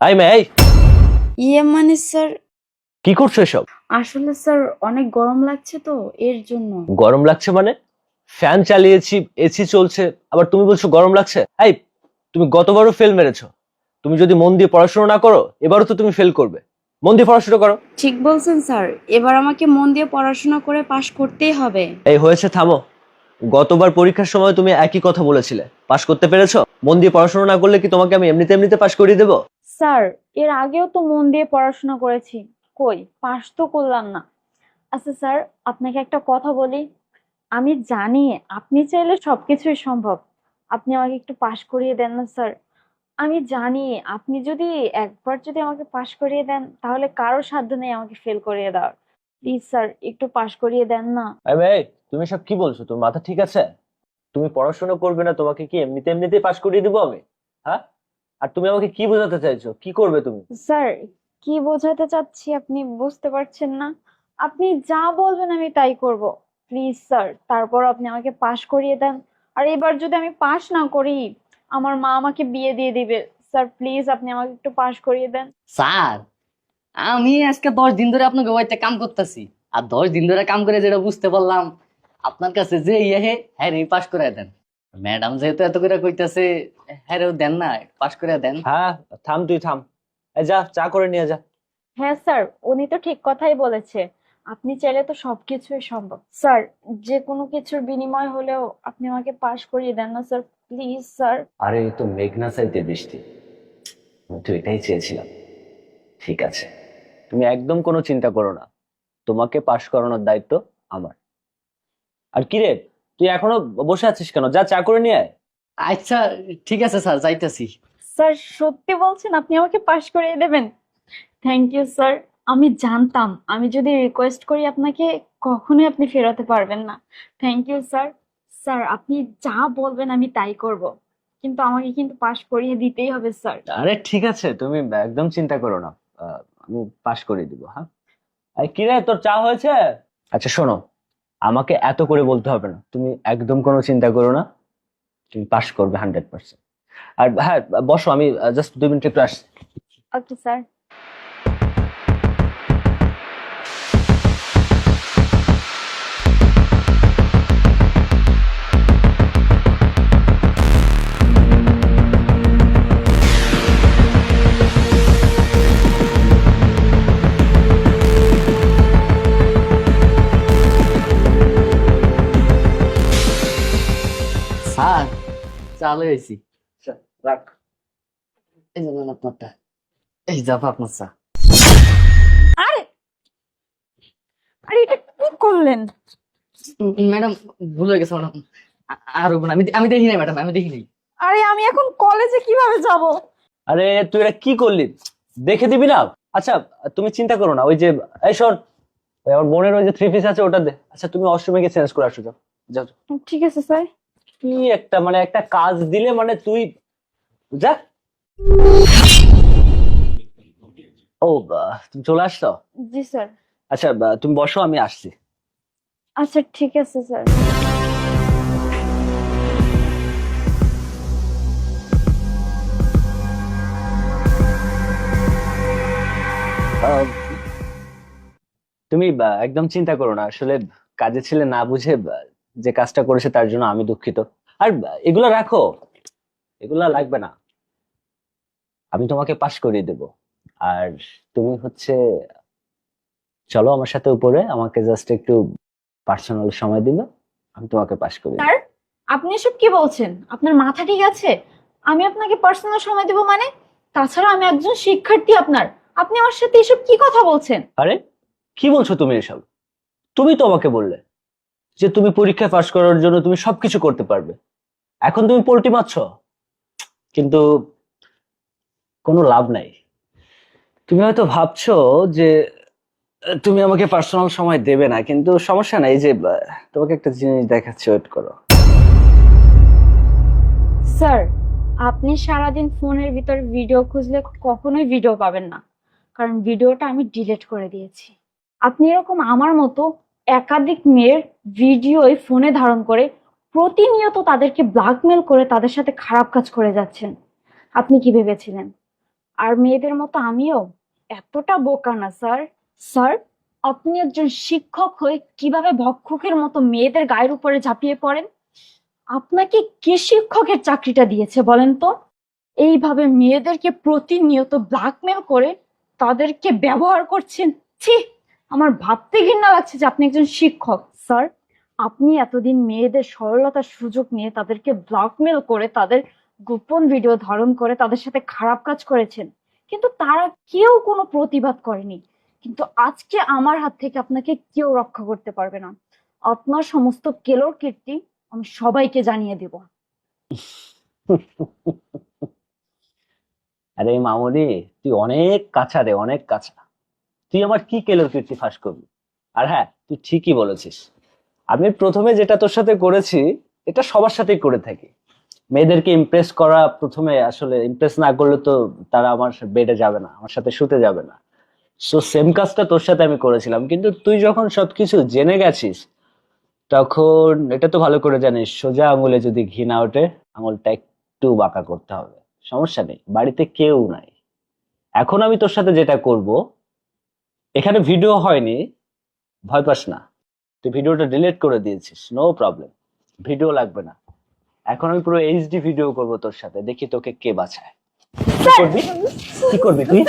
I may এই। ইয়ে মানে স্যার? কি করছ এসব? আসলে স্যার অনেক গরম লাগছে তো এর জন্য। গরম লাগছে মানে? ফ্যান চালিয়েছি এসি চলছে আবার তুমি বলছো গরম লাগছে? এই তুমি গতবারও ফেল মেরেছো। তুমি যদি মন দিয়ে পড়াশোনা না করো এবারও তো তুমি ফেল করবে। মন দিয়ে পড়াশোনা করো। ঠিক বলছেন স্যার এবার আমাকে মন দিয়ে পড়াশোনা করে পাশ করতেই হবে। এই হয়েছে থামো। গতবার পরীক্ষার সময় তুমি একই কথা বলেছিলে। পাশ করতে পেরেছ? মন দিয়ে পড়াশোনা না করলে কি তোমাকে আমি এমনিতে এমনিতে পাশ করিয়ে দেবো? স্যার, এর আগেও তো মন দিয়ে পড়াশোনা করেছি। কই, পাশ তো করলাম না। আচ্ছা স্যার, আপনাকে একটা কথা বলি। আমি জানি আপনি চাইলে সবকিছুই সম্ভব। আপনি আমাকে একটু পাশ করিয়ে দেন না, স্যার। আমি জানি আপনি যদি একবার যদি আমাকে পাশ করিয়ে দেন, তাহলে কারও সাধ্য নেই আমাকে ফেল করিয়ে দেওয়ার। প্লিজ স্যার, একটু পাশ করিয়ে দেন না। তুমি সব কি বলছো? তোর মাথা ঠিক আছে? তুমি পড়াশোনা করবে না, তোমাকে কি এমনিতে এমনিতে পাশ করিয়ে দেবো আমি? হ্যাঁ? আর তুমি আমাকে কি বোঝাতে চাইছো? কি করবে তুমি? স্যার কি বোঝাতে চাচ্ছি আপনি বুঝতে পারছেন না। আপনি যা বলবেন আমি তাই করব। প্লিজ স্যার তারপর আপনি আমাকে পাশ করিয়ে দেন। আর এবার যদি আমি পাশ না করি আমার মা আমাকে বিয়ে দিয়ে দিবে। স্যার প্লিজ আপনি আমাকে একটু পাশ করিয়ে দেন। স্যার আমি আজকে দশ দিন ধরে আপনাকে বাড়িতে কাম করতেছি। আর দশ দিন ধরে কাম করে যেটা বুঝতে পারলাম আপনার কাছে যে ইয়ে হে হ্যাঁ পাশ করে দেন। ম্যাডাম যেহেতু এত করে কইতাছে হ্যাঁ দেন না পাস করে দেন। হ্যাঁ থাম তুই থাম। এই যা চা করে নিয়ে যা। হ্যাঁ স্যার উনি তো ঠিক কথাই বলেছে। আপনি চাইলে তো সবকিছুই সম্ভব। স্যার যে কোনো কিছুর বিনিময় হলেও আপনি আমাকে পাশ করিয়ে দেন না স্যার। Please sir. আরে এই তো মেঘনা চাইতে বৃষ্টি। আমি তো এটাই চেয়েছিলাম। ঠিক আছে। তুমি একদম কোনো চিন্তা করো না। তোমাকে পাশ করানোর দায়িত্ব আমার। আর কি রে? তুই এখনও বসে আছিস কেন? যা চা করে নিয়ে আয়। আচ্ছা ঠিক আছে স্যার যাইতেছি। স্যার সত্যি বলছেন আপনি আমাকে পাশ করিয়ে দেবেন? থ্যাংক ইউ স্যার আমি জানতাম আমি যদি রিকোয়েস্ট করি আপনাকে কখনোই আপনি ফেরাতে পারবেন না। থ্যাংক ইউ স্যার স্যার আপনি যা বলবেন আমি তাই করব। কিন্তু আমাকে কিন্তু পাশ করিয়ে দিতেই হবে স্যার আরে ঠিক আছে তুমি একদম চিন্তা করো না। আহ, আমি পাশ করে দিব হ্যাঁ? আর কি রে তোর চা হয়েছে? আচ্ছা শোনো আমাকে এত করে বলতে হবে না। তুমি একদম কোনো চিন্তা করো না। তুমি পাস করবে হান্ড্রেড পার্সেন্ট আর হ্যাঁ বসো, আমি জাস্ট দুই মিনিট একটু আসছি। ওকে স্যার চালু হয়েছি। রাখ। এই যে নেন আপনারটা এই যাব আপনার চা আরে আরে এটা কি করলেন? ম্যাডাম ভুল হয়ে গেছে ম্যাডাম। আর হব না। আমি আমি দেখি নাই ম্যাডাম আমি দেখি নাই আরে আমি এখন কলেজে কীভাবে যাব? আরে তুই এটা কি করলি? দেখে দিবি না? আচ্ছা তুমি চিন্তা করো না ওই যে এই ওই আমার বোনের ওই যে থ্রি পিস আছে ওটা দে। আচ্ছা তুমি অষ্টমীকে চেঞ্জ করে আসো যাও। যাও যাও। ঠিক আছে স্যার। কি একটা মানে একটা কাজ দিলে মানে তুই যা ও তুমি চলে আসছো? জি স্যার। আচ্ছা তুমি বসো আমি আসছি। আচ্ছা ঠিক আছে স্যার। তুমি একদম চিন্তা করো না আসলে কাজে ছেলে না বুঝে যে কাজটা করেছে তার জন্য আমি দুঃখিত। আর এগুলা রাখো। এগুলা লাগবে না। আমি তোমাকে পাশ করিয়ে দেব। আর তুমি হচ্ছে চলো আমার সাথে উপরে আমাকে জাস্ট একটু পার্সোনাল সময় দিবে। আমি তোমাকে পাশ করি স্যার আপনি এসব কি বলছেন? আপনার মাথা ঠিক আছে? আমি আপনাকে পার্সোনাল সময় দেব মানে? তাছাড়া আমি একজন শিক্ষার্থী আপনার। আপনি আমার সাথে এসব কি কথা বলছেন? আরে কি বলছো তুমি এসব? তুমি তো আমাকে বললে। যে তুমি পরীক্ষায় পাশ করার জন্য তুমি সবকিছু করতে পারবে। এখন তুমি পোল্টি মারছ। কিন্তু কোনো লাভ নাই। তুমি হয়তো ভাবছ যে, তুমি আমাকে পার্সোনাল সময় দেবে না, কিন্তু সমস্যা নাই যে তোমাকে একটা জিনিস দেখাচ্ছি ওয়েট করো। স্যার আপনি সারাদিন ফোনের ভিতর ভিডিও খুঁজলে কখনোই ভিডিও পাবেন না। কারণ ভিডিওটা আমি ডিলিট করে দিয়েছি। আপনি এরকম আমার মতো একাধিক মেয়ের ভিডিওই ফোনে ধারণ করে প্রতিনিয়ত তাদেরকে ব্ল্যাকমেল করে তাদের সাথে খারাপ কাজ করে যাচ্ছেন। আপনি কি ভেবেছিলেন? আর মেয়েদের মতো আমিও? এতটা বোকা না, স্যার। স্যার, আপনি একজন শিক্ষক হয়ে কীভাবে ভক্ষকের মতো মেয়েদের গায়ের উপরে ঝাঁপিয়ে পড়েন? আপনাকে কে শিক্ষকের চাকরিটা দিয়েছে বলেন তো? এইভাবে মেয়েদেরকে প্রতিনিয়ত ব্ল্যাকমেল করে তাদেরকে ব্যবহার করছেন, ছি! আমার ভাবতে ঘৃণা লাগছে যে আপনি একজন শিক্ষক। স্যার, আপনি এতদিন মেয়েদের সরলতার সুযোগ নিয়ে তাদেরকে ব্লকমেল করে তাদের গোপন ভিডিও ধারণ করে তাদের সাথে খারাপ কাজ করেছেন। কিন্তু তারা কেউ কোনো প্রতিবাদ করেনি। কিন্তু আজকে আমার হাত থেকে আপনাকে কেউ রক্ষা করতে পারবে না। আপনার সমস্ত কেলোর কীর্তি আমি সবাইকে জানিয়ে দেব। আরে মামনি, তুই অনেক কাছা রে অনেক কাছা। তুই আমার কি কেলোর কীর্তি ফাঁস করবি আর হ্যাঁ তুই ঠিকই বলেছিস। আমি প্রথমে যেটা তোর সাথে করেছি, এটা সবার সাথেই করে থাকি। মেয়েদেরকে ইমপ্রেস করা প্রথমে আসলে ইমপ্রেস না করলে তো তারা আমার বেডে যাবে না, আমার সাথে শুতে যাবে না। সো সেম কাজটা তোর সাথে আমি করেছিলাম। কিন্তু তুই যখন সবকিছু জেনে গেছিস, তখন এটা তো ভালো করে জানিস, সোজা আঙুলে যদি ঘি না ওঠে, আঙুলটা একটু বাঁকা করতে হবে। সমস্যা নেই, বাড়িতে কেউ নাই। এখন আমি তোর সাথে যেটা করব এখানে ভিডিও হয়নি ভয় পাস না। তুই ভিডিওটা ডিলিট করে দিয়েছিস নো প্রবলেম ভিডিও লাগবে না। এখন আমি পুরো এইচডি ভিডিও করব তোর সাথে দেখি তোকে কে বাঁচায়। কি করবি? কি করবি তুই?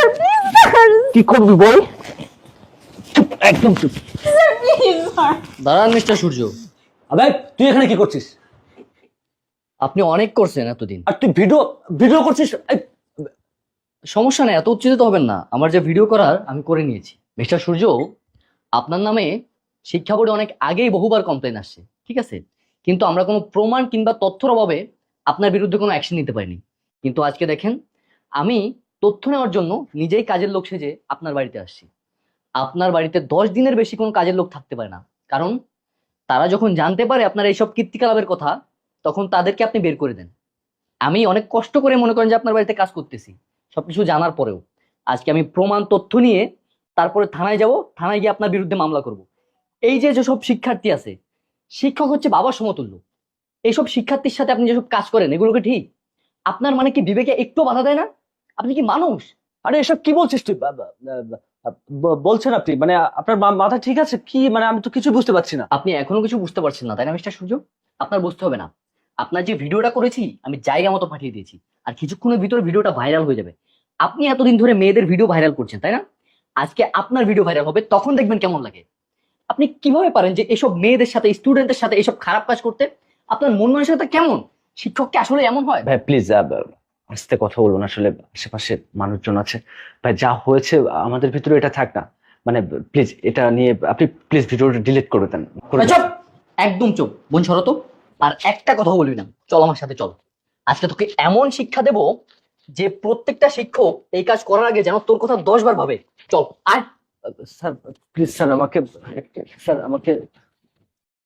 কি করবি বল? একদম চুপ। দাঁড়ান মিস্টার সূর্য। আবে তুই এখানে কি করছিস? আপনি অনেক করছেন এতদিন। আর তুই ভিডিও ভিডিও করছিস? সমস্যা নেই এত উত্তেজিত হবেন না। আমার যে ভিডিও করার আমি করে নিয়েছি। মিস্টার সূর্য, আপনার নামে শিক্ষা বোর্ডে অনেক আগেই বহুবার কমপ্লেন আসছে, ঠিক আছে? কিন্তু আমরা কোনো প্রমাণ কিংবা তথ্যর অভাবে আপনার বিরুদ্ধে কোনো অ্যাকশন নিতে পারিনি। কিন্তু আজকে দেখেন, আমি তথ্য নেওয়ার জন্য নিজেই কাজের লোক সেজে আপনার বাড়িতে আসছি। আপনার বাড়িতে দশ দিনের বেশি কোনো কাজের লোক থাকতে পারে না। কারণ তারা যখন জানতে পারে আপনার এইসব কীর্তিকলাপের কথা, তখন তাদেরকে আপনি বের করে দেন। আমি অনেক কষ্ট করে মনে করেন যে আপনার বাড়িতে কাজ করতেছি, সবকিছু জানার পরেও। আজকে আমি প্রমাণ তথ্য নিয়ে তারপরে থানায় যাব, থানায় গিয়ে আপনার বিরুদ্ধে মামলা করব। এই যে যেসব শিক্ষার্থী আছে, শিক্ষক হচ্ছে বাবার সমতুল্য। এইসব শিক্ষার্থীর সাথে আপনি যেসব কাজ করেন, এগুলোকে ঠিক? আপনার মানে কি বিবেকে একটু বাধা দেয় না? আপনি কি মানুষ? আরে এসব কি বলছিস তুই? বলছেন আপনি মানে আপনার মাথা ঠিক আছে? কি মানে আমি তো কিছু বুঝতে পারছি না। আপনি এখনও কিছু বুঝতে পারছেন না, তাই না মিস্টার সূর্য? আপনার বুঝতে হবে না। আপনার যে ভিডিওটা করেছি, আমি জায়গা মতো পাঠিয়ে দিয়েছি। আর কিছুক্ষণের ভিতরে ভিডিওটা ভাইরাল হয়ে যাবে। আপনি এতদিন ধরে মেয়েদের ভিডিও ভাইরাল করছেন, তাই না? আজকে আপনার ভিডিও ভাইরাল হবে তখন দেখবেন কেমন লাগে। আপনি কীভাবে পারেন যে এসব মেয়েদের সাথে স্টুডেন্টের সাথে এসব খারাপ কাজ করতে? আপনার মন মানসিকতা কেমন? শিক্ষককে আসলে এমন হয়? ভাই প্লিজ আস্তে কথা বলুন আসলে আশেপাশে মানুষজন আছে। ভাই যা হয়েছে আমাদের ভিতরে এটা থাক না। মানে প্লিজ এটা নিয়ে আপনি প্লিজ ভিডিওটা ডিলিট করে দেন। চুপ! একদম চুপ। বোন শরত আর একটা কথা বলবি না। চল আমার সাথে চল। আজকে তোকে এমন শিক্ষা দেব যে প্রত্যেকটা শিক্ষক এই কাজ করার আগে যেন তোর কথা দশ বার ভাবে। চল। আয়। স্যার প্লিজ স্যার, আমাকে স্যার, আমাকে